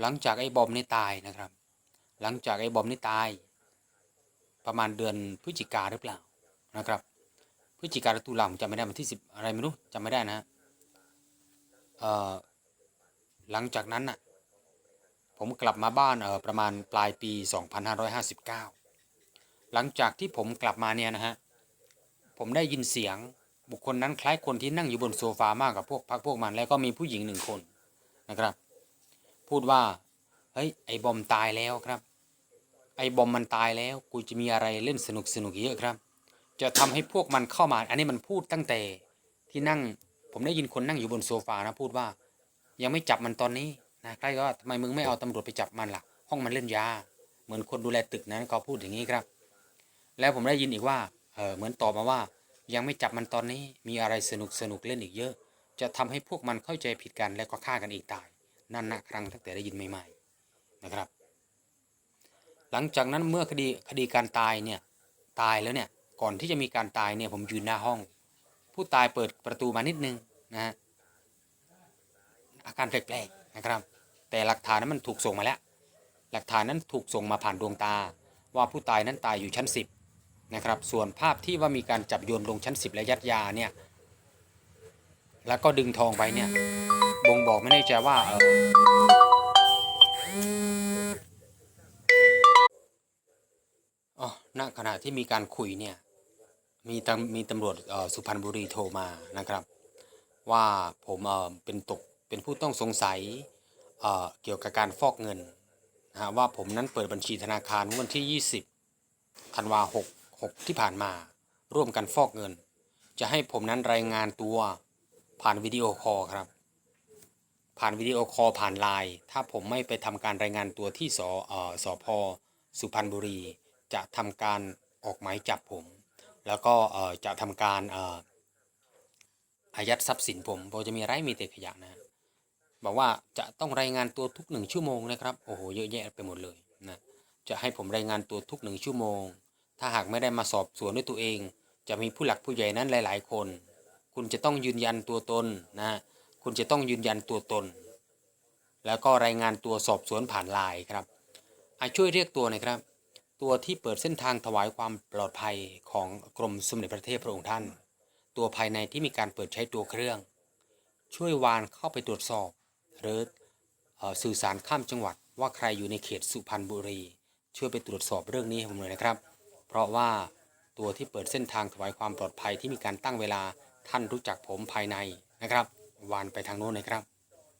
หลังจากไอ้บอมนี่ตายนะครับ หลังจากไอ้บอมนี่ตาย ประมาณเดือนพฤศจิกาหรือเปล่านะครับพฤศจิกาหรือตุลาผมจำไม่ได้วันที่สิบอะไรไม่รู้จำไม่ได้นะเอ่อหลังจากนั้นน่ะผมกลับมาบ้านเออประมาณปลายปี 2559 หลังจากที่ผมกลับมาเนี่ยนะฮะผมได้ยินเสียงบุคคลนั้นคล้ายคนที่นั่งอยู่บนโซฟามากกับพวกพักพวกมันแล้วก็มีผู้หญิงหนึ่งคนนะครับ พูดว่าเฮ้ยไอ้บอมตายแล้วครับ ไอ้บอมมันตายแล้วกูจะมีอะไรเล่นสนุกสนุกเยอะครับ จะทำให้พวกมันเข้ามา อันนี้มันพูดตั้งแต่ที่นั่งผมได้ยินคนนั่งอยู่บนโซฟานะพูดว่า ยังไม่จับมันตอนนี้นะใครก็ว่าทำไมมึงไม่เอาตำรวจไปจับมันล่ะ ห้องมันเล่นยา เหมือนคนดูแลตึกนั้นเขาพูดอย่างนี้ครับ แล้วผมได้ยินอีกว่าเออเหมือนตอบมาว่า ยังไม่จับมันตอนนี้มีอะไรสนุกสนุกเล่นอีกเยอะ จะทำให้พวกมันเข้าใจผิดกันแล้วก็ฆ่ากันอีกตาย นั่นนะครั้งตั้งแต่ได้ยินใหม่ๆนะครับ หลังจากนั้นเมื่อคดีคดีการตายเนี่ยตายแล้วเนี่ยก่อนที่จะมีการตายเนี่ยผมยืนหน้าห้อง ผู้ตายเปิดประตูมานิดนึงนะฮะอาการแปลกๆนะครับ แต่หลักฐานนั้นมันถูกส่งมาแล้ว หลักฐานนั้นถูกส่งมาผ่านดวงตา ว่าผู้ตายนั้นตายอยู่ชั้น 10นะครับส่วนภาพที่ว่ามีการจับโยนลงชั้น 10 และยัดยาเนี่ยแล้วก็ดึงทองไปเนี่ย บ่งบอกไม่แน่ใจว่าเอ่ออ๋อณขณะที่มีการคุยเนี่ย มีตมีตำรวจสุพรรณบุรีโทรมานะครับ ว่าผมเป็นตกเป็นผู้ต้องสงสัยเเกี่ยวกับการฟอกเงินนะฮะว่าผมนั้นเปิดบัญชีธนาคารวันที่ 20ธันวา6 6ที่ผ่านมา ร่วมกันฟอกเงิน จะให้ผมนั้นรายงานตัวผ่านวิดีโอคอลครับ ผ่านวิดีโอคอลผ่านไลน์ถ้าผมไม่ไปทำการรายงานตัวที่สอ่อสพสุพรรณบุรี จะทำการออกหมายจับผม แล้วก็จะทำการอายัดทรัพย์สินผมเพราจะมีไร้มีแต่ขยะนะบอกว่าจะต้องรายงานตัวทุกหนึ่งชั่วโมงนะครับโอ้โหเยอะแยะไปหมดเลยนะจะให้ผมรายงานตัวทุกหนึ่งชั่วโมง ถ้าหากไม่ได้มาสอบสวนด้วยตัวเอง จะมีผู้หลักผู้ใหญ่นั้นหลาย ๆ คน คุณจะต้องยืนยันตัวตนนะ คุณจะต้องยืนยันตัวตน แล้วก็รายงานตัวสอบสวนผ่านไลน์ครับอะช่วยเรียกตัวน่อยครับ ตัวที่เปิดเส้นทางถวายความปลอดภัยของกรมสมเด็จพระเทพพระองค์ท่าน ตัวภายในที่มีการเปิดใช้ตัวเครื่อง ช่วยวานเข้าไปตรวจสอบ หรือเอ่อสื่อสารข้ามจังหวัด ว่าใครอยู่ในเขตสุพรรณบุรี ช่วยไปตรวจสอบเรื่องนี้ให้ผมหน่อยนะครับ เพราะว่าตัวที่เปิดเส้นทางถวายความปลอดภัยที่มีการตั้งเวลาท่านรู้จักผมภายในนะครับ วานไปทางโน้นนะครับ